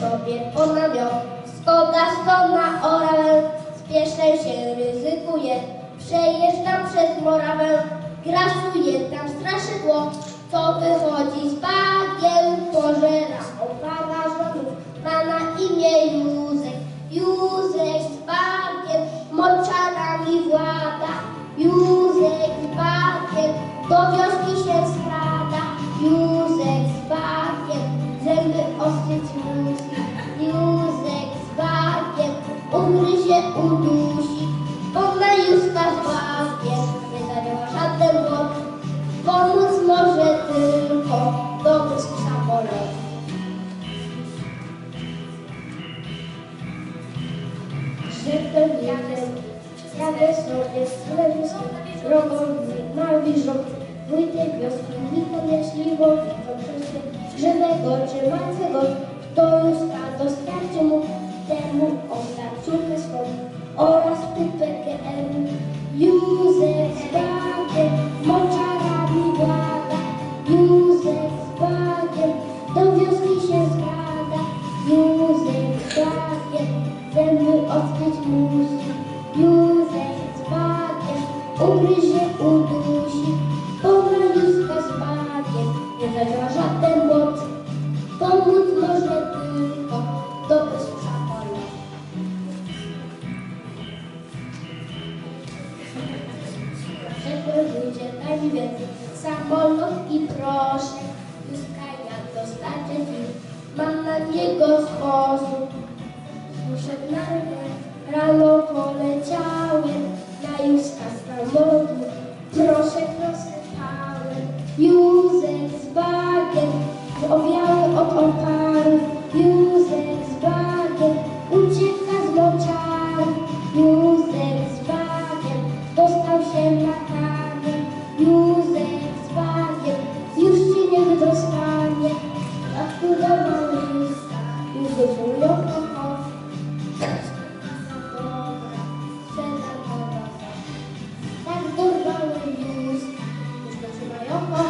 sobie ponamiot. Skoda stona orawę, spieszę się, ryzykuję. Przejeżdżam przez Morawę, grasuje tam straszydło. Co wychodzi z bagiem, pożera opana rządów. Ma na imię Józek, Józek z bagiem, moczarami włada. Józek z bagiem, do wioski się skrada. Józek ugryzie, udusi. Ona Józka z bagiem, nie zadziała żaden błąd. Pomóc może tylko dobry samolot. Szeptem jadę, jadę sobie z telewizją, drogą mały rząd. Wójtek wioski nikogo nie śliwo, widzą wszyscy żywego czy martwego. To już ta dostarczy mu, wioski się zgrada. Józef z bagiem, zęby odkryć musi. Józef z bagiem, ugryzie, udusi. Dobra Józka z bagiem, nie zadziała żaden błąd. Pomóc może tylko dobry samolot. Proszę ludzie, daj mi więcej samolot i proszę Mam na niego sposób. Muszę na rano oh, oh.